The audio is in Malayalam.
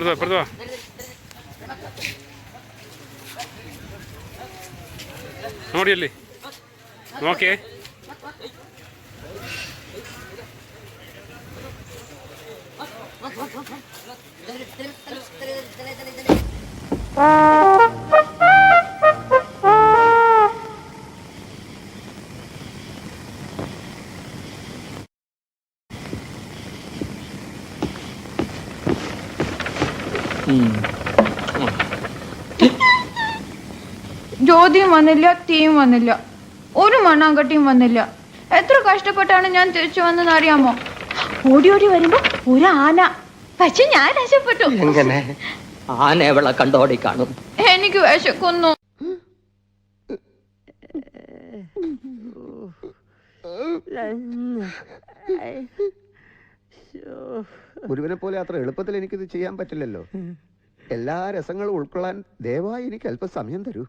ಪಡೆದ ಪಡೆದ ನೋಡಿ ಅಲ್ಲಿ. ಓಕೆ. ജ്യോതിയും വന്നില്ല തീയും വന്നില്ല ഒരു മണ്ണാങ്കട്ടിയും വന്നില്ല എത്ര കഷ്ടപ്പെട്ടാണ് ഞാൻ തിരിച്ചു വന്നെന്ന് അറിയാമോ ഓടി ഓടി വരുമ്പോ ഒരു ആന പക്ഷെ ഞാൻ രക്ഷപ്പെട്ടു എങ്ങനെ ആന എവിടെ കണ്ടോടി കാണും എനിക്ക് വിശക്കുന്നു ഗുരുവിനെ പോലെ അത്ര എളുപ്പത്തിൽ എനിക്കിത് ചെയ്യാൻ പറ്റില്ലല്ലോ. എല്ലാ രസങ്ങളും ഉൾക്കൊള്ളാൻ ദയവായി എനിക്ക് അല്പം സമയം തരൂ.